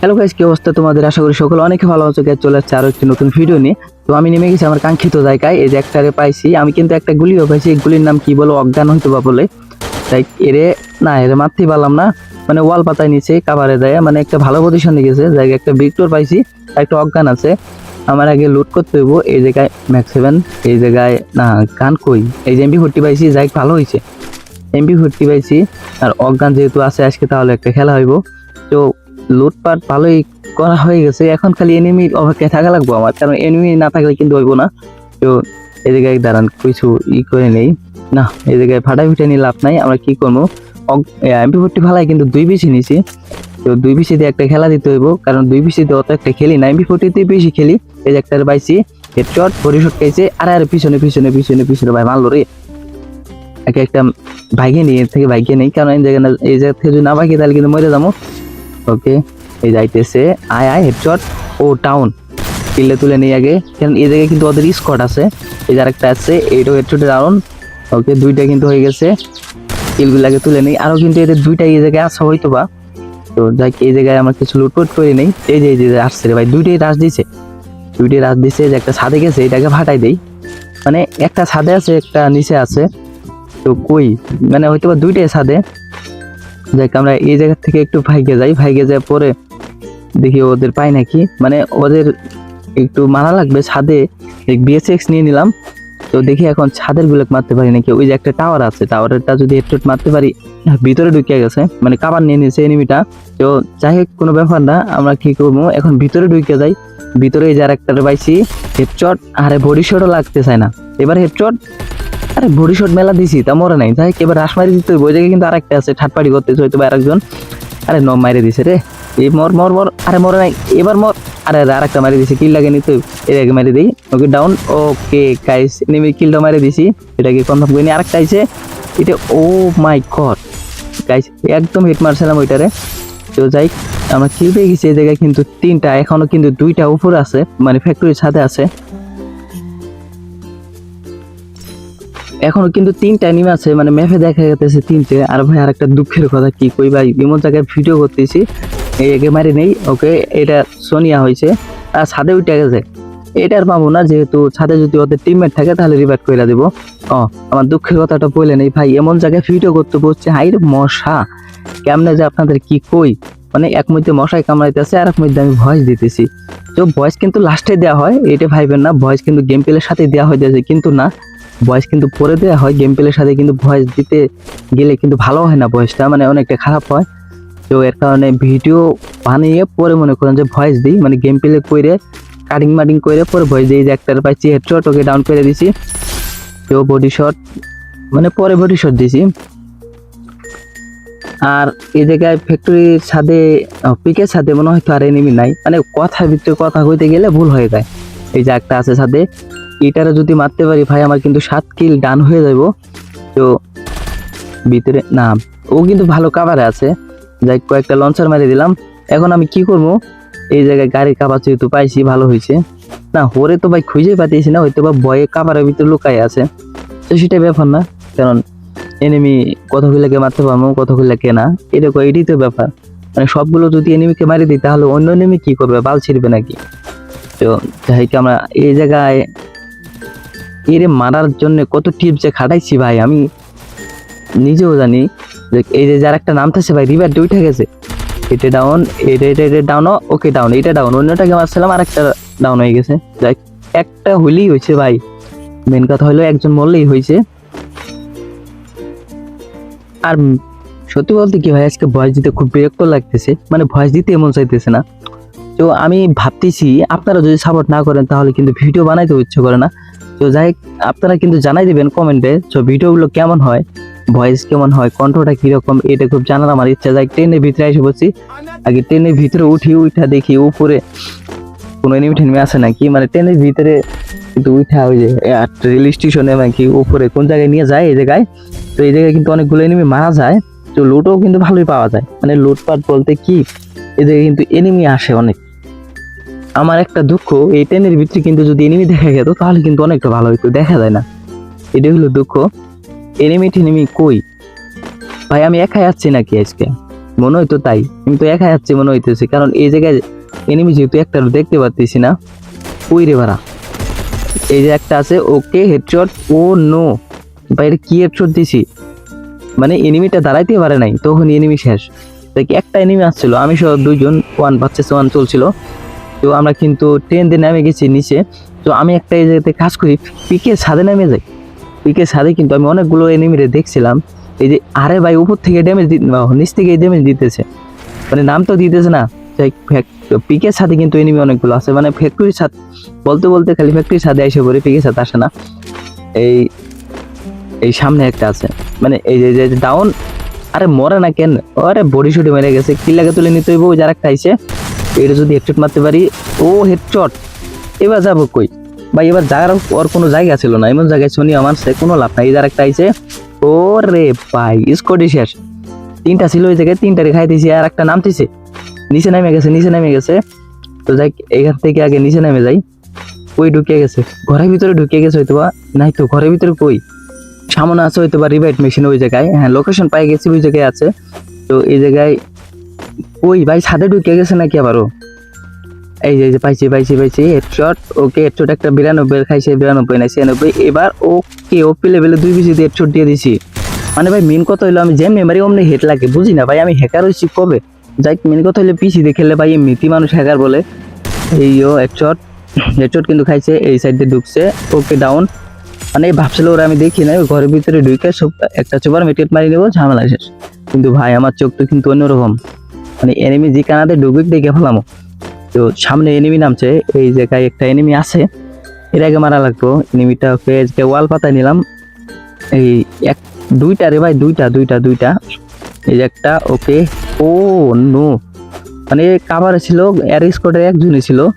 Hello guys কি অবস্থা তোমাদের? আশা করি সকলে অনেক ভালো আছে। গাইস চলে আসছে আরও একটি নতুন ভিডিও নিয়ে। তো আমি নেমে গেছি আমার কাঙ্ক্ষিত জায়গায়। এই যে একটারে পাইছি। আমি কিন্তু একটা গুলিও পাইছি। এই গুলির নাম কি বলো? অজ্ঞান হইতো বা বলে। তাই এরে, না, এরে মারতেই পারলাম না। মানে ওয়াল পাতায় নিচে কাভারে দেয়। মানে একটা ভালো পজিশনে গেছে। জায়গায় একটা ভিক্টর পাইছি। একটা অজ্ঞান আছে। আমার আগে লুট করতে হইব। এই জায়গায় ম্যাক্স সেভেন এই জায়গায়, না, গান কই? এই যে এমবি ফোরটি পাইছি। যাই ভালো হয়েছে এমবি ফোরটি পাইছি। আর অজ্ঞান যেহেতু আছে, আজকে তাহলে একটা খেলা হইব। তো লুটপাট ভালোই করা হয়ে গেছে। এখন খালি এনিমির অপেক্ষায় থাকা লাগবো আমার, কারণ এনিমি না থাকলে কিন্তু হইব না। তো এই জায়গায় দাঁড়ান, কিছু ই করে নেই। না, এই জায়গায় ফাটা ফিটা নিয়ে লাভ নাই, আমরা কি করব? এমপি ফোরটি ফালাই কিন্তু দুই বেশি নিছি। তো দুই বেশি দিয়ে একটা খেলা দিতে হইব, কারণ দুই বেশি দিয়ে অত একটা খেলি না। এমপি ফোরটিতে বেশি খেলি, এই যে একটা পাইছি হেডশট পরিশট খাইছে আর আর, পিছনে পিছনে পিছনে পিছনে, ভাই, মারলো রে। একে একটা নিই এর থেকে ভাইগে নেই, কারণ এই জায়গা এই জায়গা থেকে যদি না ভাগি, তাহলে কিন্তু মরে যাব। ওকে, এই যাইতেছে আয় আয়, হেডশট। ও, টাউন। কিল্লে তুলে নিয়ে আগে। কারণ এই জায়গায় কিন্তু ওদের স্কট আছে। এই যে একটা আছে, এইটাও হেডশটের ডাউন ওকে, দুইটা কিন্তু হয়ে গেছে। কিলগুলাকে তুলে নেই। আরও কিন্তু এদের দুইটা এই জায়গায় আসা হয়তো বা তো যাই এই জায়গায় আমার কিছু লুটপুট করে নেই। এই যে এই যে আসছে রে ভাই। দুইটাই রাশ দিছে। দুইটাই রাশ দিছে। যে একটা ছাদে গেছে, এটাকে ফাটাই দেই। মানে একটা ছাদে আছে, একটা নিচে আছে। তো কই? মানে হয়তো বা দুইটাই ছাদে। যাই আমরা এই জায়গা থেকে একটু ভাইগে যাই। ভাইগে যায় পরে দেখি ওদের পাই নাকি। মানে ওদের একটু মানা লাগবে ছাদে। বিএসএক্স নিয়ে নিলাম। তো দেখি এখন ছাদেরগুলো মারতে পারি নাকি? ওই যে একটা টাওয়ার আছে টাওয়ারেরটা যদি হেডশট মারতে পারি, ভিতরে ঢুকে গেছে। মানে কাবার নিয়ে নিয়েছে এনিমিটা তো যাই হোক, কোনো ব্যাপার না, আমরা কি করব? এখন ভিতরে ঢুকে যাই। ভিতরে এই যে আরেকটা পাইছি হেডশট আরে বডি শটও লাগতে চায় না। এবার হেডশট আরে বডি শট মেলা দিছি, তা মরে নাই। যাই এবার রাস মারি দিতে ওই জায়গায় কিন্তু আরেকটা আছে ঠাটপাড়ি করতেছে হয়তো বা আরেকজন। আরে ন মারি দিছে রে। এই মর মর মর। আরে মরে নাই। এবার মর। আরে, আর একটা মারি দিছে। কিল লাগে নিতে এর আগে মারি দিই। ওকে ডাউন ওকে গাইস নেমে কিলটা মারি দিছি। এটাকে কনফার্ম করে নি আরেকটা আইছে। এটা ও মাই গড গাইস একদম হিট মারছিলাম ওইটারে তো যাই আমরা কিল পেয়ে গেছি। এই জায়গায় কিন্তু তিনটা, এখনও কিন্তু দুইটা উপর আছে। মানে ফ্যাক্টরির ছাদে আছে। এখনও কিন্তু তিনটা অ্যানিমে আছে মানে ম্যাপে দেখা যাচ্ছে তিনটে। আর ভাই, আরেকটা দুঃখের কথা কি কই ভাই? এমন জায়গায় ভিডিও করতেছি। এই একে মারি নেই, ওকে? এটা সোনিয়া হয়েছে আর ছাদে উঠে গেছে। এটা আর পাবো না, যেহেতু ছাদে যদি ওদের টিমমেট থাকে, তাহলে রিভাইভ করে দিব। ও আমার দুঃখের কথাটা বলে নেই ভাই। এমন জায়গায় ভিডিও করতে বসছে, হাই রে মশা। কেমনে যে আপনাদের কি কই? মানে এক মধ্যে মশাই কামড়াইতেছে আর এক মধ্যে আমি ভয়েস দিতেছি। তো ভয়েস কিন্তু লাস্টে দেওয়া হয়, এটা ভাইবেন না। ভয়েস কিন্তু গেম প্লের সাথে দেওয়া হয়ে যাচ্ছে কিন্তু না। ভয়েস কিন্তু পরে দেওয়া হয় গেম প্লের সাথে কিন্তু ভয়েস দিতে গেলে কিন্তু ভালো হয় না ভয়েসটা মানে অনেকটা খারাপ হয়। তো এর কারণে ভিডিও বানিয়ে পরে মনে করেন যে ভয়েস দিই মানে গেম প্লে করে কাটিং মাটিং করে পরে ভয়েস দিই যে একটার পাইছি হেডশট ওকে ডাউন করে দিছি। তো বডি শট মানে পরে বডি শট দিছি। আর এই জায়গায় ফ্যাক্টরির ছাদে পিকের ছাদে মনে হয়তো আর এনিমি নাই। মানে কথার ভিতরে কথা কইতে গেলে ভুল হয়ে যায়। এই যে একটা আছে ছাদে এটারে যদি মারতে পারি, ভাই, আমার কিন্তু সাত কিল ডান হয়ে যাব তো ভিতরে, না, ও কিন্তু ভালো কাভারে আছে। যাই, কয়েকটা লঞ্চার মারি দিলাম। এখন আমি কি করব? এই জায়গায় গাড়ির কাবার যেহেতু পাইছি, ভালো হয়েছে না হরে তো ভাই খুঁজে পাঠিয়েছি না হয়তো বা ভয়ে কাভারের ভিতরে লুকাই আছে। তো সেটা ব্যাপার না, কারণ এনিমি কতগুলোকে মারতে পারব, কতগুলোকে না, এরকম এটাই তো ব্যাপার। মানে সবগুলো যদি এনিমিকে মারি দিই, তাহলে অন্য এনিমি কি করবে? বাল ছিড়বে নাকি? তো যাই আমরা এই জায়গায় এরে মারার জন্য কত টিপস যে খাটাইছি ভাই, আমি নিজেও জানি। যে এই যে যার একটা নাম থাকছে ভাই রিভার দুইটা গেছে। এটা ডাউন এটা এটা এটা ডাউন ওকে ডাউন এটা ডাউন অন্যটাকে মারছিলাম আর একটা ডাউন হয়ে গেছে। যাই একটা হইলেই হয়েছে ভাই। মেন কথা হলো একজন মরলেই হয়েছে। আর সত্যি বলতে কি ভাই, আজকে ভয়েস দিতে খুব বিরক্ত লাগতেছে। মানে ভয়েস দিতে এমন চাইতেছে না। তো আমি ভাবতেছি, আপনারা যদি সাপোর্ট না করেন, তাহলে কিন্তু ভিডিও বানাইতে ইচ্ছে করে না। তো যাই আপনারা কিন্তু জানাই দিবেন কমেন্টে, তো ভিডিওগুলো কেমন হয় ভয়েস কেমন হয়, কণ্ঠটা কীরকম, এটা খুব জানার আমার ইচ্ছা। যায় ট্রেনের ভিতরে এসে বসি আগে ট্রেনের ভিতরে উঠি, উঠা দেখি উপরে কোনো এনিমি টেনিমি আছে নাকি? মানে ট্রেনের ভিতরে কিন্তু উঠা ওই যে রেল স্টেশনে নাকি উপরে, কোন জায়গায় নিয়ে যায় এই জায়গায়? তো এই জায়গায় কিন্তু অনেকগুলো এনিমি মারা যায়। তো লুটও কিন্তু ভালোই পাওয়া যায়। মানে লুটপাট বলতে কি? এই জায়গায় কিন্তু এনিমি আসে অনেক। আমার একটা দুঃখ, এই টেনের ভিতরে কিন্তু যদি এনিমি দেখা যেত তাহলে কিন্তু অনেকটা ভালো হতো দেখা যায় না। এটাই হলো দুঃখ। এনিমি টেনিমি কই? ভাই, আমি একাই আসছি নাকি আজকে? মনে হইতো তাই। আমি তো একা যাচ্ছি মনে হইতেছে, কারণ এই জায়গায় এনিমি যেহেতু একটা দেখতে পাচ্ছি না। ওই রে ভাড়া? এই যে একটা আছে ওকে হেডশট ও নো বাইরে কি হেডশট দিছি? মানে এনিমিটা দাঁড়াইতে পারে নাই তখন এনিমি শেষ। দেখ, একটা এনিমি আসছিল, আমি সহ দুইজন ওয়ান ভার্সেস ওয়ান চলছিল। তো আমরা কিন্তু ট্রেন দিয়ে নেমে গেছি নিচে। তো আমি একটা এই জায়গাতে কাজ করি পিকে ছাদে নেমে যাই। পিকে ছাদে কিন্তু আমি অনেকগুলো এনিমিরে দেখছিলাম। এই যে আরে ভাই, উপর থেকে ড্যামেজ নিচ থেকে ড্যামেজ দিতেছে। মানে নাম তো দিতেছে না। পিকের সাথে কিন্তু এনিমি অনেকগুলো আছে। মানে ফ্যাক্টরির সাথে বলতে বলতে খালি ফ্যাক্টরির সাথে এসে পড়ে, পিকের সাথে আসে না। এই এই সামনে একটা আছে। মানে এই যে ডাউন আরে মরে না কেন? আরে বডি শুটি মেরে গেছে। কি লাগে তুলে নিতে হইব যার আইছে। এটা যদি হেডশট মারতে পারি, ও হেডশট এবার যাব কই? ভাই, এবার যাওয়ার ওর কোনো জায়গা ছিল না। এমন জায়গায় শুনি আমার সে কোনো লাভ নাই। যার একটা আইছে। ও রে ভাই স্কোডি শেষ। তিনটা ছিল ওই জায়গায়, তিনটারে খাইতেছি আর একটা নামতেছে। নিচে নেমে গেছে, নিচে নেমে গেছে। তো যাই, এখান থেকে আগে নিচে নেমে যাই। কই ঢুকে গেছে? ঘরের ভিতরে ঢুকে গেছে হয়তো বা। নাই তো, ঘরের ভিতরে কই? সামনে আছে হয়তো বা রিভাইট মেশিন ওই জায়গায়। হ্যাঁ লোকেশন পাই গেছি, ওই জায়গায় আছে। তো এই জায়গায় ওই ভাই ছাদে ঢুকে গেছে নাকি আবারও? এই যে পাইছি পাইছি পাইছি হেডশট ওকে হেডশট একটা বিরানব্বই, খাইছে বিরানব্বই নাই ছিয়ানব্বই এবার ওকে ওপি লেভেলে দুই দিয়ে হেডশট দিয়ে দিছি। মানে ভাই মেন কথা হইল আমি যে মেমারি অমনি হেড লাগে, বুঝি না? ভাই, আমি হ্যাকার হয়েছি কবে? যাই মেন কথা হইল পিসি দিয়ে খেললে ভাই এমনিতেই মানুষ হ্যাকার বলে। এই ও হেডশট হেডশট কিন্তু খাইছে, এই সাইড দিয়ে ঢুকছে ওকে ডাউন মানে ভাবছিল ওরা, আমি দেখি না ঘরের ভিতরে ঢুকে সব একটা চোপার মেটেট মারি নেব, ঝামেলা শেষ। কিন্তু ভাই, আমার চোখ তো কিন্তু অন্যরকম। মানে এনিমি যে কানাতে ঢুকে দেখে ফেলামো। তো সামনে এনিমি নামছে, এই জায়গায় একটা এনিমি আছে। এর আগে মারা লাগতো এনিমিটা ওকে ওয়াল পাতায় নিলাম। এই এক, দুইটা রে ভাই, দুইটা দুইটা দুইটা। এই যে একটা, ওকে, ও, নো। মানে কাভারে ছিল এয়ার স্কোয়াডের একজনই ছিল।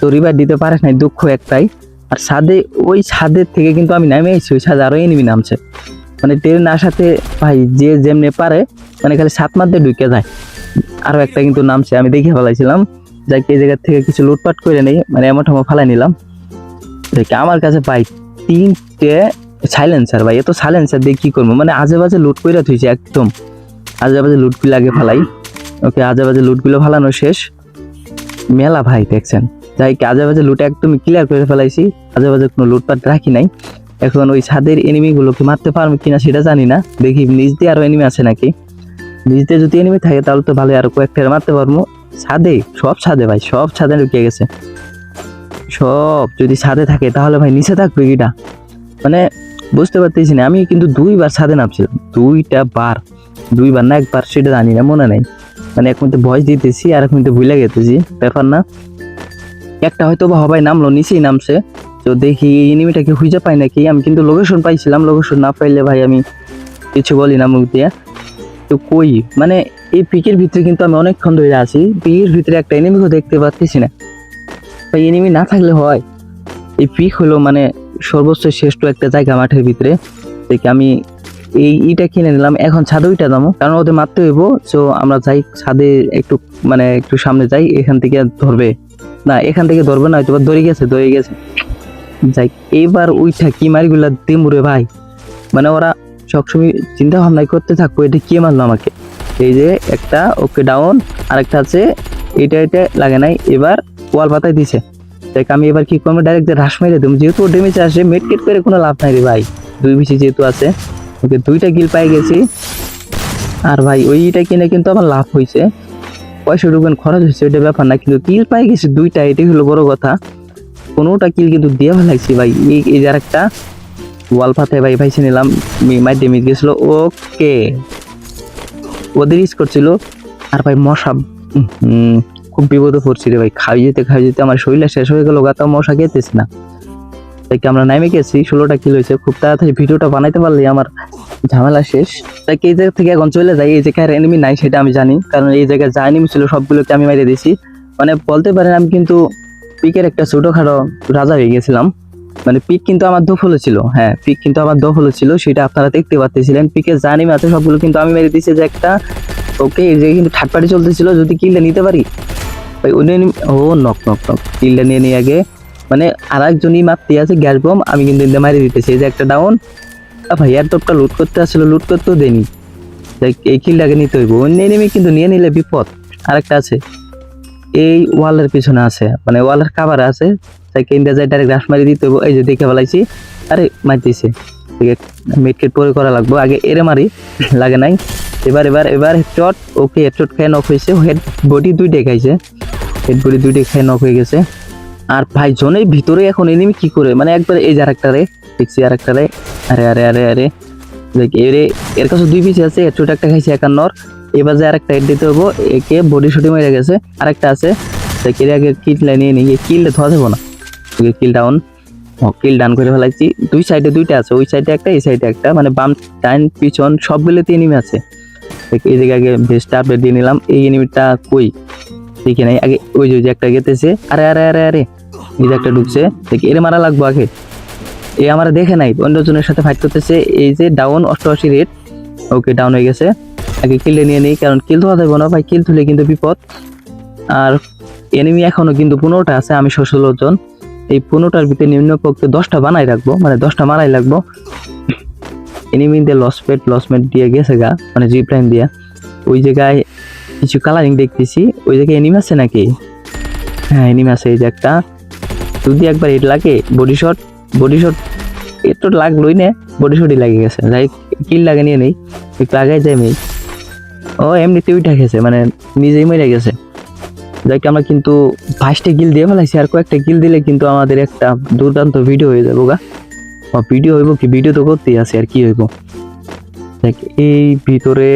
তো রিভার দিতে পারে নাই, দুঃখ একটাই। আর ছাদে, ওই ছাদের থেকে কিন্তু আমি নামে এসেছি, ওই ছাদে আরও এনিমি নামছে। মানে ট্রেন আসাতে ভাই, যে যেমনি পারে মানে খালি সাত মারতে ঢুকে যায়। আরও একটা কিন্তু নামছে, আমি দেখে ফেলাইছিলাম। যাই এই জায়গা থেকে কিছু লুটপাট করে নেই মানে এমন ঠমো ফালাই নিলাম। দেখে, আমার কাছে ভাই তিনটে সাইলেন্সার ভাই, এত সাইলেন্সার দিয়ে কি করব? মানে আজে বাজে লুট করে থুইছে একদম। আজে বাজে লুটগুলো আগে ফালাই। ওকে আজে বাজে লুটগুলো ফালানো শেষ। মেলা ভাই, দেখছেন? যাই আজে বাজে লুট একদম ক্লিয়ার করে ফেলাইছি। আজে বাজে কোনো লুটপাট রাখি নাই। এখন ওই ছাদের এনিমিগুলোকে মারতে পারব কিনা সেটা জানি না। দেখি নিচ দিয়ে আরও এনিমি আছে নাকি। দিয়ে যদি এনিমি থাকে, তাহলে তো ভালো আর কয়েকটা মারতে পারব। ছাদে, সব ছাদে ভাই, সব ছাদে ঢুকে গেছে। সব যদি ছাদে থাকে, তাহলে ভাই নিচে থাকবে কিটা? মানে বুঝতে পারতেছি না, আমি কিন্তু দুইবার ছাদে নামছিলাম। দুইটা বার। দুইবার না একবার, সেটা জানি না, মনে নেই। মানে এক মিনিটে ভয়েস দিতেছি, আর এক মিনিটে ভুলে গেতেছি। ব্যাপার না। একটা হয়তো বা হবাই নামলো, নিচেই নামছে। তো দেখি এনিমিটাকে খুঁজে পাই নাকি? আমি কিন্তু লোকেশন পাইছিলাম লোকেশন না পাইলে ভাই আমি কিছু বলি না মুখ দিয়ে। কই? মানে এই পিকের ভিতরে কিন্তু আমি অনেকক্ষণ ধরে আছি। পিকের ভিতরে একটা এনিমিকেও দেখতে পাচ্ছি না। ভাই এনিমি না থাকলে হয়। এই পিক হলো মানে সর্বোচ্চ শ্রেষ্ঠ একটা জায়গা মাঠের ভিতরে। দেখি আমি এই ইটা কিনে নিলাম। এখন ছাদে ওইটা দামো কারণ ওদের মারতে হইব। তো আমরা যাই ছাদে একটু মানে একটু সামনে যাই। এখান থেকে ধরবে। না, এখান থেকে ধরবে না হয়তো ধরে গেছে ধরে গেছে। যাই এইবার ওইটা কি মারিগুলা দিমুরে ভাই? মানে ওরা সবসময় চিন্তা ভাবনাই করতে থাকব, এটা কে মারলো আমাকে? এই যে একটা, ওকে ডাউন আরেকটা আছে, এটা এটা লাগে নাই, এবার ওয়াল পাতায় দিছে। দেখ, আমি এবার কি করব? ডাইরেক্ট রাস মেরে দেবো। যেহেতু ডেমেজ আসে মেটকেট করে কোনো লাভ নাই রে ভাই। দুই বিসি যেহেতু আছে, ওকে দুইটা গিল পাই গেছি। আর ভাই, ওইটা কিনে কিন্তু আমার লাভ হয়েছে পয়সা ঢুকেন খরচ হয়েছে ওইটা ব্যাপার না, কিন্তু কিল পাই গেছি দুইটা, এটাই হলো বড় কথা। কোনোটা কিল কিন্তু দিয়ে লাগছে ভাই। এই যার একটা ওয়াল পাতায় ভাই ভাইছে নিলাম মাই ডেমেজ গেছিল, ওকে। ওদের ইস করছিল, আর ভাই মশা খুব বিপদে পড়ছি রে ভাই। খাই যেতে খাই যেতে আমার শরীরটা শেষ হয়ে গেল গাতা মশা খেতেছি না। তাইকে আমরা নামে গেছি, ষোলোটা কিলো হয়েছে, খুব তাড়াতাড়ি ভিডিওটা বানাইতে পারলে আমার ঝামেলা শেষ। তাইকে এই জায়গা থেকে এখন চলে যাই, এই জায়গায় এনিমি নাই, সেটা আমি জানি, কারণ এই জায়গায় যা এনিমি ছিল সবগুলোকে আমি মেরে দিয়েছি। মানে বলতে পারেন আমি কিন্তু পিকের একটা ছোটখাটো রাজা হয়ে গেছিলাম। মানে পিক কিন্তু আমার দফলে ছিল হ্যাঁ পিক কিন্তু আমার দফলে ছিল, সেটা আপনারা দেখতে পাচ্ছিলেন যা এনিমি আছে সবগুলো কিন্তু আমি মেরে দিয়েছি, যে একটা, ওকে, এই জায়গায় কিন্তু থার্ড পার্টি চলতেছিল, যদি কিলটা নিতে পারি? ভাই উনি ও নক নক নক কিলটা নিয়ে নিয়ে আগে মানে আর একজনই মারতে আছে, গ্যাস বম, আমি কিন্তু এদের মারি দিতেছি যে একটা ডাউন ভাই এয়ারটপটা লুট করতে আসলে লুট করতেও দেনি দেখ এই কিলটাকে নিতে হইব। অন্য এনিমি কিন্তু নিয়ে নিলে বিপদ। আরেকটা আছে। এই ওয়ালের পিছনে আছে মানে ওয়ালের কাভার আছে। তাই যাই ডাইরেক্ট রাশ মারি দিতে এই যে দেখে ফেলাইছি। আরে, মারতেছে। মিটকেট পরে করা লাগবো। আগে এরে মারি, লাগে নাই। এবার এবার এবার হেডশট ওকে হেডশট হয়েছে। হেড বডি দুইটাই খাইছে। হেড বডি দুইটাই খেয়ে নক হয়ে গেছে। আর ভাই, জনের ভিতরে এখন এনিমি কি করে? মানে একবার এই যে আরেকটা রে দেখছি রে আরে আরে আরে আরে। দেখ, এরে, এর কাছে দুই পিস আছে। হেডশট একটা খাইছে একান্নর। এবার যে আরেকটা হেড দিতে হব একে বডি শুটি মেরে গেছে। আরেকটা আছে। দেখ, এর আগে কিল নিয়ে নিয়ে কিলটা ধোয়া দেবো না। কিল ডাউন কিল ডান করে ফেলাইছি। দুই সাইডে দুইটা আছে, ওই সাইডে একটা, এই সাইডে একটা। মানে বাম ডাইন পিছন সবগুলোতে এনিমি আছে। এই জায়গায় আগে বেস্ট আপডেট দিয়ে নিলাম। এই এনিমিটা কই? দেখি নাই। আগে ওই যে একটা গেতেছে। আরে আরে আরে আরে, এই যে একটা ঢুকছে। দেখি, এর মারা লাগবো আগে। এ আমার দেখে নাই। অন্যজনের সাথে ফাইট করতেছে। এই যে ডাউন অষ্টআশি রেট ওকে ডাউন হয়ে গেছে। আগে কিলে নিয়ে নেই, কারণ কিল ধোয়া দেবো না ভাই। কিল তুলে কিন্তু বিপদ। আর এনিমি এখনও কিন্তু পনেরোটা আছে। আমি ষোলো জন। এই পনেরোটার ভিতরে নিম্নপক্ষে দশটা বানাই রাখব মানে দশটা মারাই লাগবো। এনিমি দিয়ে লস পেট লস মেট দিয়ে গেছে গা মানে জি প্রাইম দিয়া। ওই জায়গায় কিছু কালারিং দেখতেছি, ওই জায়গায় এনিমি আছে নাকি? হ্যাঁ এনিমি আছে এই যে একটা। যদি একবার হিট লাগে বডি শট বডি শট একটু লাগলোই না বডি শটই লাগে গেছে। যাই কিল লাগে নিয়ে নেই, একটু আগে যাই মেয়ে ও এমনিতে উঠে গেছে মানে নিজেই মরে গেছে। যাকে আমরা কিন্তু বাইশটা গিল দিয়ে ফেলাইছি, আর কয়েকটা গিল দিলে কিন্তু আমাদের একটা দুর্দান্ত ভিডিও হয়ে যাব গা। ভিডিও হইব কি? ভিডিও তো করতেই আছে, আর কি হইব? দেখ, এই ভিতরে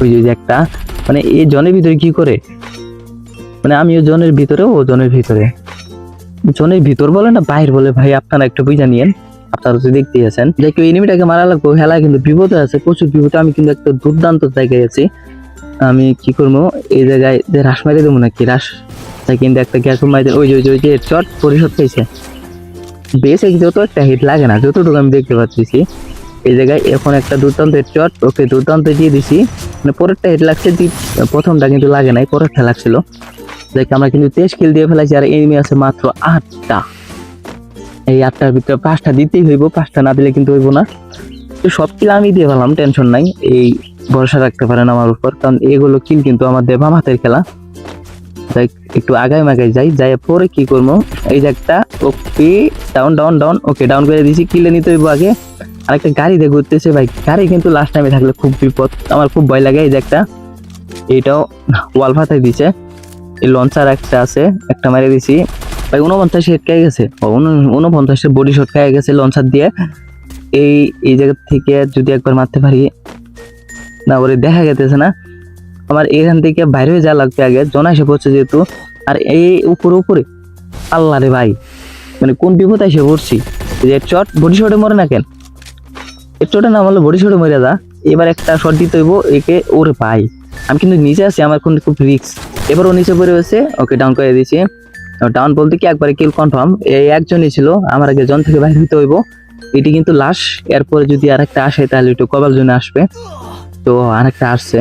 ওই যে একটা মানে এই জনের ভিতরে কি করে? মানে আমিও জনের ভিতরে, ও জনের ভিতরে। জনের ভিতর বলে না, বাইর বলে? ভাই, আপনারা একটু বুঝা নিয়েন। আপনারা তো দেখতেই আছেন। যে কেউ এনিমিটাকে মারা লাগবে হেলা কিন্তু বিপদে আছে, প্রচুর বিপদে। আমি কিন্তু একটা দুর্দান্ত জায়গায় আছি। আমি কি করব? এই জায়গায় যে রাস মারি দেবো নাকি? রাস তাই কিন্তু একটা গ্যাস মারি ওই যে ওই যে ওই যে চট পরিশোধ পেয়েছে বেশ এক যত একটা হিট লাগে না, যতটুকু আমি দেখতে পাচ্ছি, এই জায়গায় এখন একটা দুর্দান্ত চট, ওকে দুর্দান্ত দিয়ে দিছি। মানে পরেরটা হিট লাগছে প্রথমটা কিন্তু লাগে নাই, পরেরটা লাগছিল। দেখে আমরা কিন্তু তেইশ কিল দিয়ে ফেলাইছি, আর এনিমি আছে মাত্র আটটা। এই আটটার ভিতরে পাঁচটা দিতেই হইব, পাঁচটা না দিলে কিন্তু হইব না। তো সব কিল আমি দিয়ে পেলাম টেনশন নাই। এই ভরসা রাখতে পারেন আমার উপর। কারণ এগুলো কিল কিন্তু আমার দেবা হাতের খেলা। তাই একটু আগায় মাগায় যাই যাই পরে কি করব? এই যে একটা okay down down down okay down করে দিয়েছি কিলে নিতে হইব আগে। আর একটা গাড়ি দিয়ে ঘুরতেছে ভাই গাড়ি কিন্তু লাস্ট টাইমে থাকলে খুব বিপদ। আমার খুব ভয় লাগে এই যে একটা। এইটাও ওয়াল ফাতাই দিছে। এই লঞ্চার একটা আছে একটা মেরে দিছি। ভাই উনপঞ্চাশ হেড খেয়ে গেছে। ও, উন- উনপঞ্চাশের বডি শট খেয়ে গেছে লঞ্চার দিয়ে। এই এই জায়গা থেকে যদি একবার মারতে পারি না, ওরে দেখা গেতেছে না। আমার এখান থেকে বাইরে হয়ে যাওয়া লাগবে আগে, জন এসে পড়ছে যেহেতু। আর এই উপরে উপরে। আল্লাহ রে ভাই মানে কোন বিপদ এসে পড়ছি? যে চট বডি শটে মরে না কেন? এর চটে না মারলে বডি শটে মরে যা। এবার একটা শট দিতে হইব, একে ওরে ভাই। আমি কিন্তু নিচে আছি, আমার কিন্তু খুব রিক্স এবার ও নিচে পড়ে হয়েছে ওকে ডাউন করে দিয়েছি। ডাউন বলতে কি, একবারে কিল কনফার্ম এই একজনই ছিল, আমার আগে জন থেকে বাইরে হইতে হইব। এটি কিন্তু লাশ, এরপরে যদি আরেকটা আসে, তাহলে একটু কবাল জন্য আসবে। তো আরেকটা আসছে।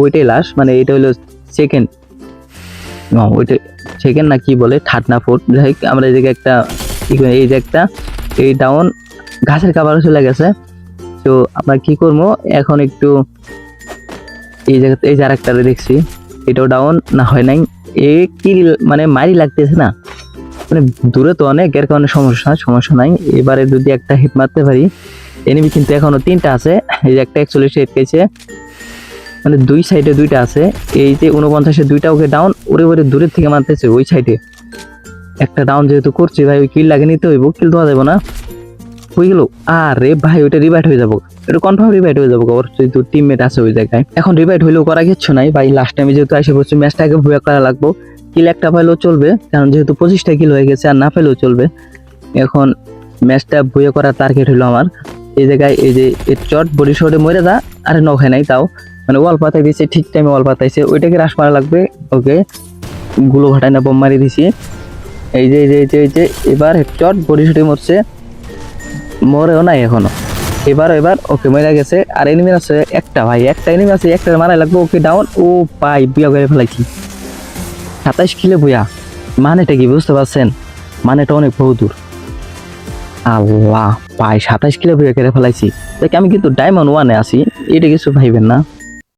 ওইটাই লাস্ট মানে এটা হলো সেকেন্ড ওইটা সেকেন্ড না কি বলে? থার্ড না ফোর্থ যাই আমরা এই জায়গায় একটা এই যে একটা, এই ডাউন ঘাসের কাবারও চলে গেছে। তো আমরা কি করব? এখন একটু এই জায়গা, এই যে আরেকটা দেখছি, এটাও ডাউন না হয় নাই। এ কি মানে মারি লাগতেছে না। মানে দূরে তো অনেক, এর কারণে সমস্যা সমস্যা নাই। এবারে যদি একটা হিট মারতে পারি এনিমি কিন্তু এখনও তিনটা আছে। এই যে একটা একচল্লিশ পেয়েছে। মানে দুই সাইডে দুইটা আছে। এই যে উনপঞ্চাশে দুইটা ওকে ডাউন ওরে ওরে দূরের থেকে মারতেছে ওই সাইডে একটা ডাউন যেহেতু করছি, ভাই, ওই কিল লাগে নিতে হইব কিল দেওয়া যাব না। হয়ে গেল। আরে ভাই, ওইটা রিভাইট হয়ে যাব। এটা কনফার্ম রিভাইট হয়ে যাব, ওর যেহেতু টিমমেট আছে ওই জায়গায়। এখন রিভাইট হইলেও করা কিচ্ছু নাই, ভাই লাস্ট টাইমে যেহেতু এসে পড়ছি ম্যাচটাকে ভুয়া করা লাগবো। কিল একটা পাইলেও চলবে, কারণ যেহেতু পঁচিশটা কিল হয়ে গেছে আর না পেলেও চলবে। এখন ম্যাচটা ভুয়া করার টার্গেট হলো আমার। এই জায়গায় এই যে চট বডি শটে মরে যা, আরে নখায় নাই তাও। মানে ওয়াল পাতাই দিয়েছে ঠিক টাইমে ওয়াল পাতাইছে। ওইটাকে রাস মারা লাগবে, ওকে। গুলো ঘাটায় না বোম মারি দিছি। এই যে এই যে এই যে এই যে, এবার চট বডি শটে মরছে। মরেও নাই এখনও। এবার এবার, ওকে মরে গেছে। আর এনিমি আছে একটা ভাই, একটা এনিমি আছে, একটা মারাই লাগবে, ওকে ডাউন ও পাই, বিয়া করে ফেলাইছি। সাতাইশ কিলো বুয়া। মানেটা কি বুঝতে পারছেন? মানেটা অনেক বহু দূর আল্লাহ। ভাই সাতাশ কিলো করে কেটে ফেলাইছি। দেখ আমি কিন্তু ডায়মন্ড ওয়ানে আছি, এটা কিছু ভাইবেন না।